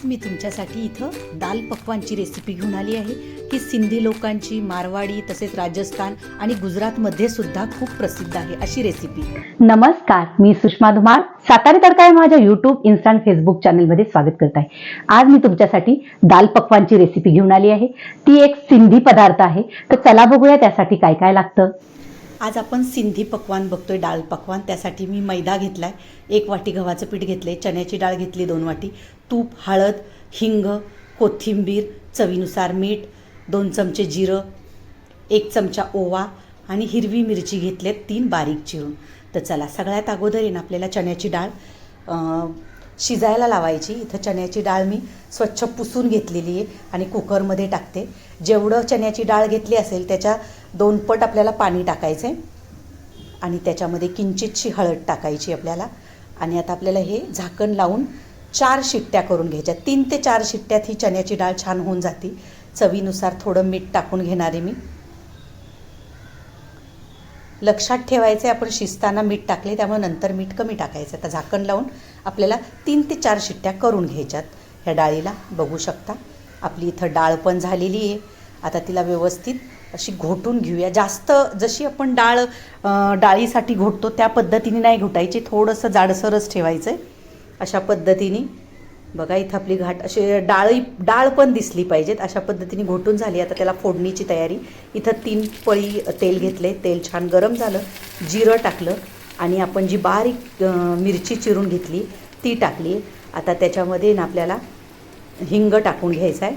आज मी तुमच्यासाठी इथं दाल पकवानची रेसिपी घेऊन आली आहे ही सिंधी लोकांची मारवाडी तसेच राजस्थान आणि गुजरातमध्ये सुद्धा खूप प्रसिद्ध आहे अशी रेसिपी नमस्कार मी सुषमा धुमाळ सातारी तडकाय माझ्या युट्यूब इन्स्टा फेसबुक चॅनलमध्ये स्वागत करत आहे. आज मी तुमच्यासाठी दाल पकवानची रेसिपी घेऊन आली आहे. ती एक सिंधी पदार्थ आहे. तर चला बघूया त्यासाठी काय काय लागतं. आज आपण सिंधी पकवान बघतोय डाळ पकवान. त्यासाठी मी मैदा घेतलाय. एक वाटी गव्हाचं पीठ घेतले चण्याची डाळ घेतली दोन वाटी. तूप हळद हिंग कोथिंबीर चवीनुसार मीठ दोन चमचे जिरं एक चमचा ओवा आणि हिरवी मिरची घेतलेत तीन बारीक चिरून. तर चला सगळ्यात अगोदर येईन आपल्याला चण्याची डाळ. शिजायला लावायची. इथं चण्याची डाळ मी स्वच्छ पुसून घेतलेली आहे आणि कुकरमध्ये टाकते. जेवढं चण्याची डाळ घेतली असेल त्याच्या दोन पट आपल्याला पाणी टाकायचं आहे आणि त्याच्यामध्ये किंचितशी हळद टाकायची आपल्याला. आणि आता आपल्याला हे झाकण लावून चार शिट्ट्या करून घ्यायच्या. तीन ते चार शिट्ट्यात ही चण्याची डाळ छान होऊन जाते. चवीनुसार थोडं मीठ टाकून घेणार आहे मी. लक्षात ठेवायचं आहे आपण शिजताना मीठ टाकले त्यामुळे नंतर मीठ कमी टाकायचं. आता झाकण लावून आपल्याला तीन ते चार शिट्ट्या करून घ्यायच्यात. ह्या डाळीला बघू शकता. आपली इथं डाळ पण झालेली आहे. आता तिला व्यवस्थित अशी घोटून घेऊया. जास्त जशी आपण डाळ डाळीसाठी घोटतो त्या पद्धतीने नाही घोटायची. थोडंसं जाडसरच ठेवायचं आहे अशा पद्धतीने बघा इथं आपली घाट असे डाळी डाळ पण दिसली पाहिजेत. अशा पद्धतीने घोटून झाली. आता त्याला फोडणीची तयारी. इथं तीन पळी तेल घेतले. तेल छान गरम झालं. जिरं टाकलं. आणि आपण जी बारीक मिरची चिरून घेतली ती टाकली. आता त्याच्यामध्ये ना आपल्याला हिंग टाकून घ्यायचं आहे.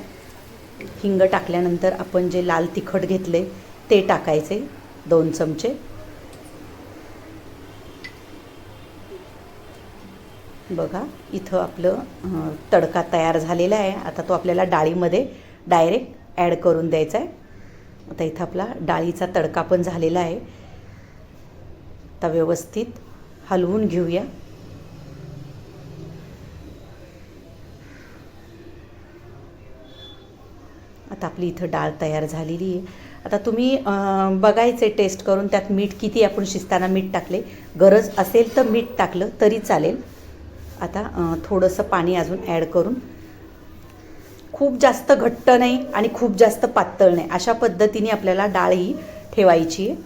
हिंग टाकल्यानंतर आपण जे लाल तिखट घेतले ते टाकायचे दोन चमचे. बघा इथं आपलं तडका तयार झालेला आहे. आता तो आपल्याला डाळीमध्ये डायरेक्ट ॲड करून द्यायचा आहे. आता इथं आपला डाळीचा तडका पण झालेला आहे. आता व्यवस्थित हलवून घेऊया. आता आपली इथं डाळ तयार झालेली आहे. आता तुम्ही बघायचं बघायचे टेस्ट करून त्यात मीठ किती आपण शिजताना मीठ टाकले. गरज असेल तर मीठ टाकलं तरी चालेल. आता थोडंसं पाणी अजून ॲड करून. खूप जास्त घट्ट नाही आणि खूप जास्त पातळ नाही. अशा पद्धतीने आपल्याला डाळ ही ठेवायची आहे.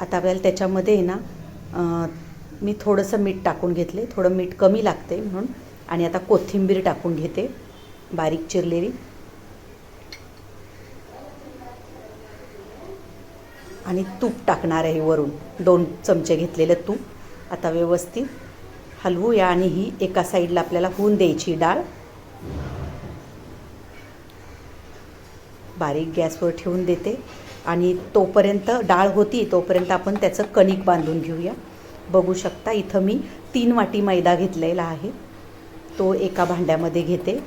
आता आपल्याला त्याच्यामध्ये आहे ना मी थोडंसं मीठ टाकून घेतले. थोडं मीठ कमी लागते म्हणून. आणि आता कोथिंबीर टाकून घेते बारीक चिरलेली. आणि तूप टाकणार आहे वरून. दोन चमचे घेतलेलं तूप. आता व्यवस्थित हलवूया आणि ही एका साईडला आपल्याला होऊन द्यायची डाळ. बारीक गॅसवर ठेवून देते. आणि तोपर्यंत डाळ होती तोपर्यंत आपण त्याचं कणिक बांधून घेऊया. बघू शकता इथं मी तीन वाटी मैदा घेतलेला आहे. तो एका भांड्यामध्ये घेते.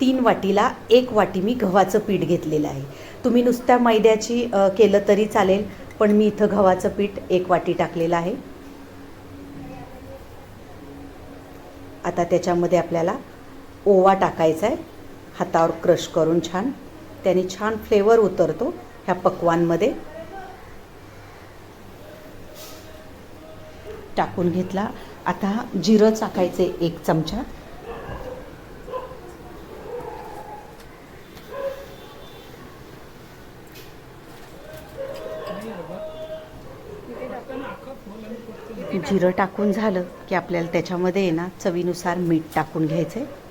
तीन वाटीला एक वाटी मी गव्हाचं पीठ घेतलेलं आहे. तुम्ही नुसत्या मैद्याची केलं तरी चालेल. पण मी इथं गव्हाचं पीठ एक वाटी टाकलेलं आहे. आता त्याच्यामध्ये आपल्याला ओवा टाकायचा आहे. हातावर क्रश करून छान. त्याने छान फ्लेवर उतरतो ह्या पक्वांमध्ये टाकून घेतला. आता जिरं टाकायचे एक चमचा. जिरं टाकून झालं की आपल्याला त्याच्यामध्ये आहे ना चवीनुसार मीठ टाकून घ्यायचं आहे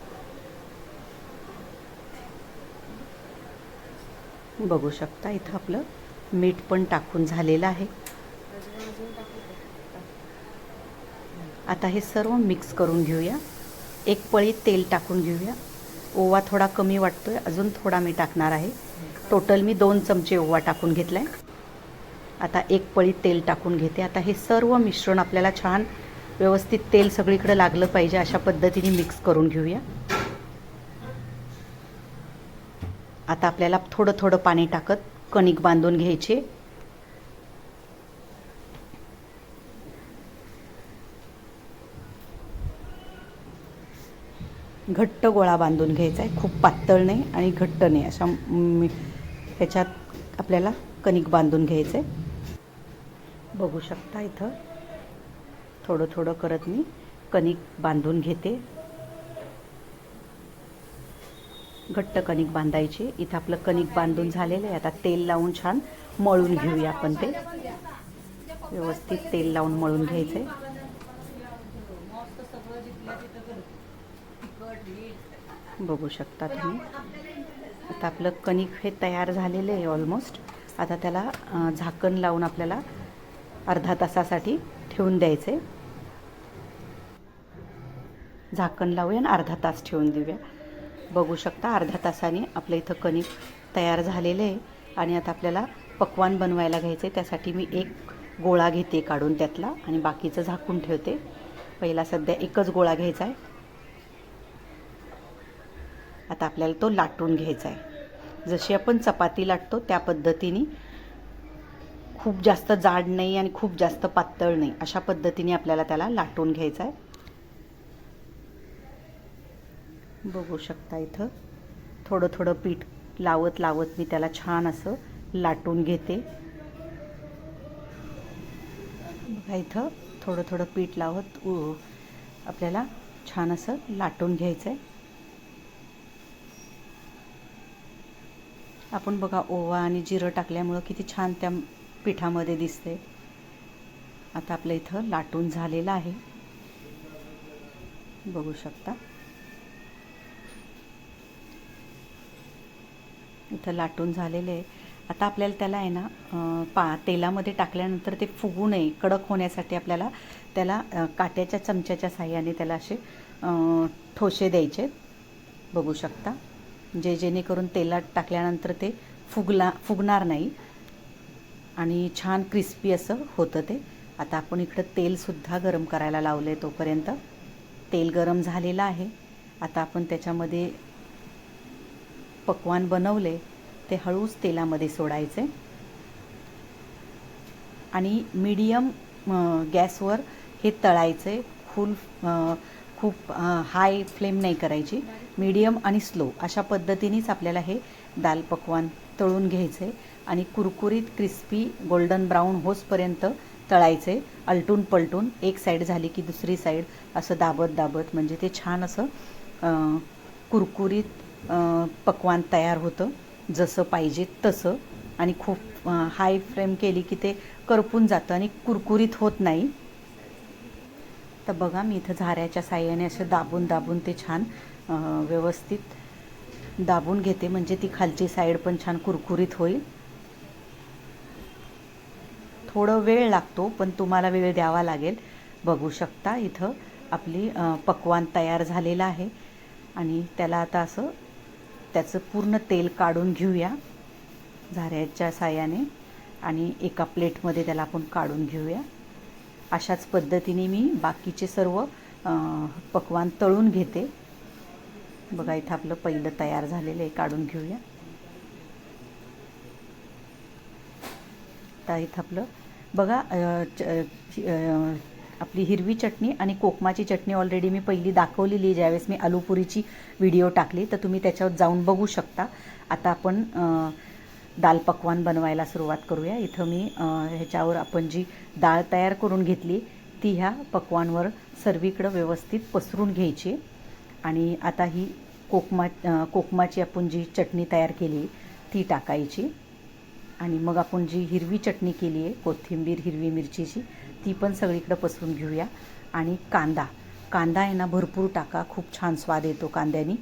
बघू शकता इथं आपलं मीठ पण टाकून झालेलं आहे. आता हे सर्व मिक्स करून घेऊया. एक पळी तेल टाकून घेऊया. ओवा थोडा कमी वाटतोय अजून थोडा मी टाकणार आहे. टोटल मी दोन चमचे ओवा टाकून घेतला आहे आता एक पळी तेल टाकून घेते. आता हे सर्व मिश्रण आपल्याला छान व्यवस्थित तेल सगळीकडे लागलं पाहिजे अशा पद्धतीने मिक्स करून घेऊया. आता आपल्याला थोडं थोडं पाणी टाकत कणिक बांधून घ्यायचे. घट्ट गोळा बांधून घ्यायचा आहे. खूप पातळ नाही आणि घट्ट नाही. अशा ह्याच्यात आपल्याला कणिक बांधून घ्यायचं आहे बघू शकता इथं. थोडं थोडं करत मी. कणिक बांधून घेते. घट्ट कणिक बांधायची. इथं आपलं कणिक बांधून झालेलं आहे. आता तेल लावून छान मळून घेऊया आपण ते. व्यवस्थित तेल लावून मळून घ्यायचे बघू शकता तुम्ही. आता आपलं कणिक हे तयार झालेलं आहे ऑलमोस्ट आता त्याला झाकण लावून आपल्याला अर्धा तासासाठी ठेवून द्यायचे. झाकण लावूया आणि अर्धा तास ठेवून देऊया. बघू शकता अर्ध्या तासाने आपलं इथं कणिक तयार झालेलं आहे आणि आता आपल्याला पकवान बनवायला घ्यायचं आहे त्यासाठी मी एक गोळा घेते काढून त्यातला आणि बाकीचं झाकून ठेवते. पहिला सध्या एकच गोळा घ्यायचा आहे आता आपल्याला तो लाटून घ्यायचा आहे जशी आपण चपाती लाटतो त्या पद्धतीने खूप जास्त जाड नाही आणि खूप जास्त पातळ नाही. अशा पद्धतीने आपल्याला त्याला लाटून घ्यायचं आहे. बघू शकता इथं. थोडं थोडं पीठ लावत लावत मी त्याला छान असं लाटून घेते. बघा इथं थोडं थोडं पीठ लावत आपल्याला छान असं लाटून घ्यायचं आहे. आपण बघा ओवा आणि जिरं टाकल्यामुळं किती छान त्या पिठामध्ये दिसते. आता आपलं इथं लाटून झालेलं आहे. बघू शकता. इथं लाटून झालेले आहे. आता आपल्याला त्याला आहे ना पा तेलामध्ये टाकल्यानंतर ते फुगू नये. कडक होण्यासाठी आपल्याला त्याला काट्याच्या चमच्याच्या साह्याने त्याला असे ठोसे द्यायचे. बघू शकता. जे जेणेकरून तेलात टाकल्यानंतर ते फुगला फुगणार नाही. आणि छान क्रिस्पी असं होतं ते. आता आपण इकडं तेलसुद्धा गरम करायला लावलं आहे तोपर्यंत. तेल गरम झालेलं आहे. आता आपण त्याच्यामध्ये पकवान बनवले ते हळूच तेलामध्ये सोडायचे. आणि मीडियम गॅसवर हे तळायचे. फुल खूप हाय फ्लेम नाही करायची. मीडियम आणि स्लो अशा पद्धतीनेच आपल्याला हे दाल पकवान तळून घ्यायचे आणि कुरकुरीत क्रिस्पी गोल्डन ब्राऊन होसपर्यंत तळायचे. आलटून पलटून एक साईड झाली की दुसरी साईड असं दाबत दाबत म्हणजे ते छान असं कुरकुरीत पकवान तयार होतं. जसं पाहिजे तसं. आणि खूप हाय फ्लेम केली की ते करपून जातं आणि कुरकुरीत होत नाही. तर बघा मी इथं झाऱ्याच्या साह्याने असं दाबून दाबून ते छान व्यवस्थित दाबून घेते. म्हणजे ती खालची साईड पण छान कुरकुरीत होईल. थोडं वेळ लागतो पण तुम्हाला वेळ द्यावा लागेल. बघू शकता इथं आपली पकवान पक्वान तयार झालेलं आहे. आणि त्याला आता असं त्याचं पूर्ण तेल काढून घेऊया झाऱ्याच्या साह्याने. आणि एका प्लेटमध्ये त्याला आपण काढून घेऊया. अशाच पद्धतीने मी बाकीचे सर्व पक्वान तळून घेते. बघा इथं आपलं पहिलं तयार झालेलं आहे काढून घेऊया. तर इथं आपलं बघा च- आपली हिरवी चटणी आणि कोकमाची चटणी ऑलरेडी मी पहिली दाखवलेली आहे. ज्यावेळेस मी आलूपुरीची व्हिडिओ टाकली तर तुम्ही त्याच्यावर जाऊन बघू शकता. आता आपण दाल पकवान बनवायला सुरुवात करूया. इथं मी ह्याच्यावर आपण जी डाळ तयार करून घेतली ती ह्या पकवानवर सर्वीकडं व्यवस्थित पसरून घ्यायची. आणि आता ही कोकमा कोकमाची आपण जी चटणी तयार केली ती टाकायची. आणि मग आपण जी हिरवी चटणी केली आहे कोथिंबीर हिरवी मिरचीची ती पण सगळीकडं पसरून घेऊया. आणि कांदा. कांदा आहे ना भरपूर टाका. खूप छान स्वाद येतो कांद्यानी.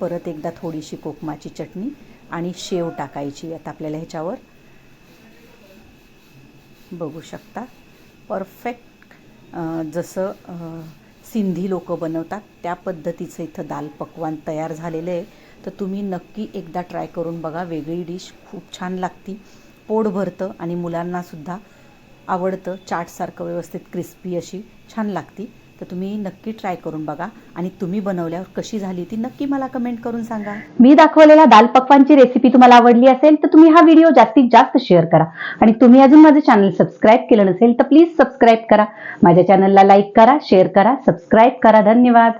परत एकदा थोडीशी कोकमाची चटणी. आणि शेव टाकायची आता आपल्याला ह्याच्यावर. बघू शकता. परफेक्ट जसं सिंधी लोक बनवतात त्या पद्धतीचं इथं दाल पकवान तयार झालेलं आहे. तर तुम्ही नक्की एकदा ट्राय करून बघा. वेगळी डिश खूप छान लागती. पोट भरतं आणि मुलांनासुद्धा आवडतं. चाटसारखं व्यवस्थित क्रिस्पी अशी छान लागती. तर तुम्ही नक्की ट्राय करून बघा. आणि तुम्ही बनवल्यावर कशी झाली ती नक्की मला कमेंट करून सांगा. मी दाखवलेला दाल पकवानची रेसिपी तुम्हाला आवडली असेल तर तुम्ही हा व्हिडिओ जास्तीत जास्त शेअर करा. आणि तुम्ही अजून माझं चॅनल सबस्क्राईब केलं नसेल तर प्लीज सबस्क्राईब करा. माझ्या चॅनलला लाईक करा शेअर करा सबस्क्राईब करा. धन्यवाद.